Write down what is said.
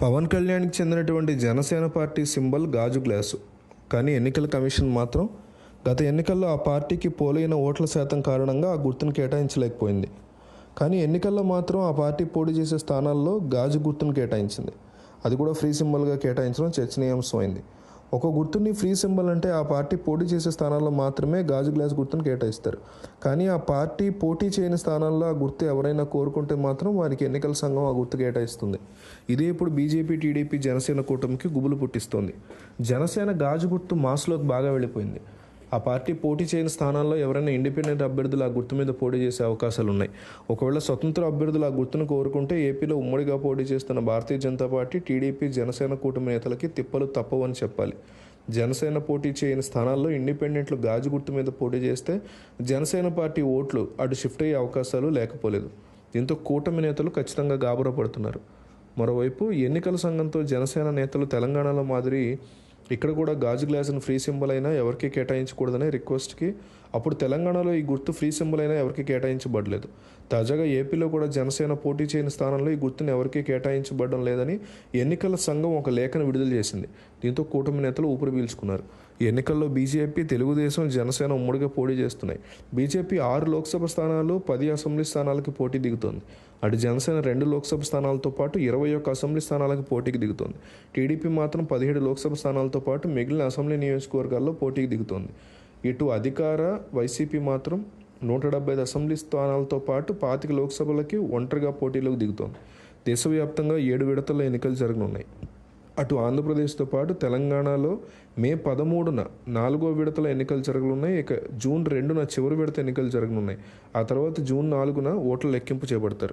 పవన్ కళ్యాణ్కి చెందినటువంటి Janasena party symbol గాజు గ్లాసు. కానీ ఎన్నికల కమిషన్ మాత్రం గత ఎన్నికల్లో ఆ పార్టీకి పోలైన ఓట్ల శాతం కారణంగా ఆ గుర్తును కేటాయించలేకపోయింది. కానీ ఎన్నికల్లో మాత్రం ఆ పార్టీ పోటీ చేసే స్థానాల్లో గాజు గుర్తును కేటాయించింది. అది కూడా ఫ్రీ సింబల్గా కేటాయించడం చర్చనీయాంశమైంది. ఒక గుర్తుని ఫ్రీ సింబల్ అంటే ఆ పార్టీ పోటీ చేసే స్థానాల్లో మాత్రమే గాజు గ్లాస్ గుర్తును కేటాయిస్తారు. కానీ ఆ పార్టీ పోటీ చేయని స్థానాల్లో ఆ గుర్తు ఎవరైనా కోరుకుంటే మాత్రం వారికి ఎన్నికల సంఘం ఆ గుర్తు కేటాయిస్తుంది. ఇదే ఇప్పుడు బీజేపీ టీడీపీ జనసేన కూటమికి గుబులు పుట్టిస్తోంది. జనసేన గాజు గుర్తు మాస్లోకి బాగా వెళ్ళిపోయింది. ఆ పార్టీ పోటీ చేయని స్థానాల్లో ఎవరైనా ఇండిపెండెంట్ అభ్యర్థులు ఆ గుర్తు మీద పోటీ చేసే అవకాశాలు ఉన్నాయి ఒకవేళ స్వతంత్ర అభ్యర్థులు ఆ గుర్తును కోరుకుంటే ఏపీలో ఉమ్మడిగా పోటీ చేస్తున్న భారతీయ జనతా పార్టీ టీడీపీ జనసేన కూటమి నేతలకి తిప్పలు తప్పవని చెప్పాలి. జనసేన పోటీ చేయని స్థానాల్లో ఇండిపెండెంట్లు గాజు గుర్తు మీద పోటీ చేస్తే జనసేన పార్టీ ఓట్లు అటు షిఫ్ట్ అయ్యే అవకాశాలు లేకపోలేదు. దీంతో కూటమి నేతలు ఖచ్చితంగా గాబరా పడుతున్నారు మరోవైపు ఎన్నికల సంఘంతో జనసేన నేతలు తెలంగాణలో మాదిరి ఇక్కడ కూడా గాజు గ్లాసును ఫ్రీ సింబల్ అయినా ఎవరికి కేటాయించకూడదనే రిక్వెస్ట్కి అప్పుడు తెలంగాణలో ఈ గుర్తు ఫ్రీ సింబల్ అయినా ఎవరికి కేటాయించబడలేదు. తాజాగా ఏపీలో కూడా జనసేన పోటీ చేయని స్థానంలో ఈ గుర్తును ఎవరికీ కేటాయించబడడం లేదని ఎన్నికల సంఘం ఒక లేఖను విడుదల చేసింది. దీంతో కూటమి నేతలు ఊపిరి పీల్చుకున్నారు. ఈ ఎన్నికల్లో బీజేపీ తెలుగుదేశం జనసేన ఉమ్మడిగా పోటీ చేస్తున్నాయి. బీజేపీ ఆరు లోక్సభ స్థానాలు పది అసెంబ్లీ స్థానాలకి పోటీ దిగుతోంది. అటు జనసేన రెండు లోక్సభ స్థానాలతో పాటు ఇరవై ఒక్క అసెంబ్లీ స్థానాలకు పోటీకి దిగుతోంది. టీడీపీ మాత్రం పదిహేడు లోక్సభ స్థానాలతో పాటు మిగిలిన అసెంబ్లీ నియోజకవర్గాల్లో పోటీకి దిగుతోంది. ఇటు అధికార వైసీపీ మాత్రం నూట డెబ్బై ఐదు అసెంబ్లీ స్థానాలతో పాటు పాతిక లోక్సభలకి ఒంటరిగా పోటీలోకి దిగుతోంది. దేశవ్యాప్తంగా ఏడు విడతల ఎన్నికలు జరగనున్నాయి. అటు ఆంధ్రప్రదేశ్తో పాటు తెలంగాణలో మే పదమూడున నాలుగో విడతల ఎన్నికలు జరగనున్నాయి. ఇక జూన్ రెండున చివరి విడత ఎన్నికలు జరగనున్నాయి. ఆ తర్వాత జూన్ నాలుగున ఓట్ల లెక్కింపు చేపడతారు.